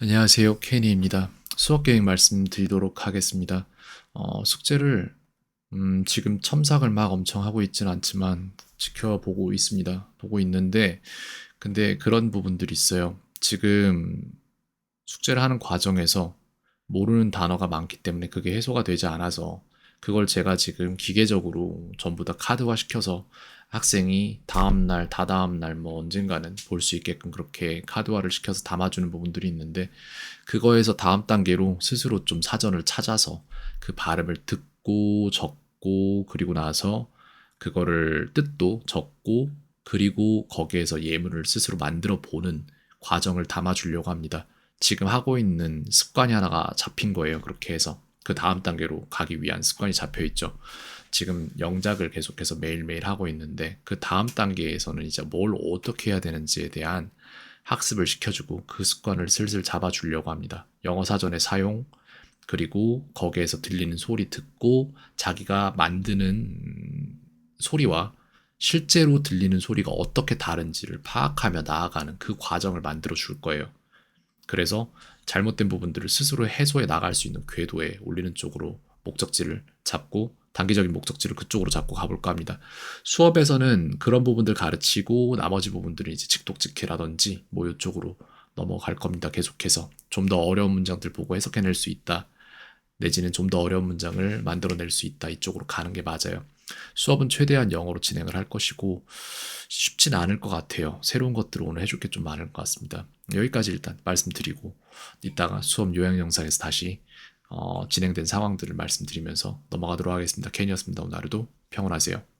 안녕하세요. 케니입니다. 수업 계획 말씀드리도록 하겠습니다. 어, 숙제를 음, 지금 첨삭을 막 엄청 하고 있지는 않지만 지켜보고 있습니다. 보고 있는데 근데 그런 부분들이 있어요. 지금 숙제를 하는 과정에서 모르는 단어가 많기 때문에 그게 해소가 되지 않아서 그걸 제가 지금 기계적으로 전부 다 카드화 시켜서 학생이 다음날, 다다음날 뭐 언젠가는 볼 수 있게끔 그렇게 카드화를 시켜서 담아주는 부분들이 있는데 그거에서 다음 단계로 스스로 좀 사전을 찾아서 그 발음을 듣고 적고 그리고 나서 그거를 뜻도 적고 그리고 거기에서 예문을 스스로 만들어 보는 과정을 담아주려고 합니다. 지금 하고 있는 습관이 하나가 잡힌 거예요. 그렇게 해서 그 다음 단계로 가기 위한 습관이 잡혀 있죠. 지금 영작을 계속해서 매일매일 하고 있는데 그 다음 단계에서는 이제 뭘 어떻게 해야 되는지에 대한 학습을 시켜주고 그 습관을 슬슬 잡아주려고 합니다. 영어 사전의 사용, 그리고 거기에서 들리는 소리 듣고 자기가 만드는 소리와 실제로 들리는 소리가 어떻게 다른지를 파악하며 나아가는 그 과정을 만들어 줄 거예요. 그래서 잘못된 부분들을 스스로 해소해 나갈 수 있는 궤도에 올리는 쪽으로 목적지를 잡고 단기적인 목적지를 그쪽으로 잡고 가볼까 합니다. 수업에서는 그런 부분들 가르치고 나머지 부분들은 이제 직독직해라든지 뭐 이쪽으로 넘어갈 겁니다. 계속해서 좀 더 어려운 문장들 보고 해석해낼 수 있다. 내지는 좀 더 어려운 문장을 만들어낼 수 있다. 이쪽으로 가는 게 맞아요. 수업은 최대한 영어로 진행을 할 것이고 쉽진 않을 것 같아요. 새로운 것들을 오늘 해줄 게 좀 많을 것 같습니다. 여기까지 일단 말씀드리고 이따가 수업 요약 영상에서 다시 어, 진행된 상황들을 말씀드리면서 넘어가도록 하겠습니다. 캔이었습니다. 오늘 하루도 평온하세요.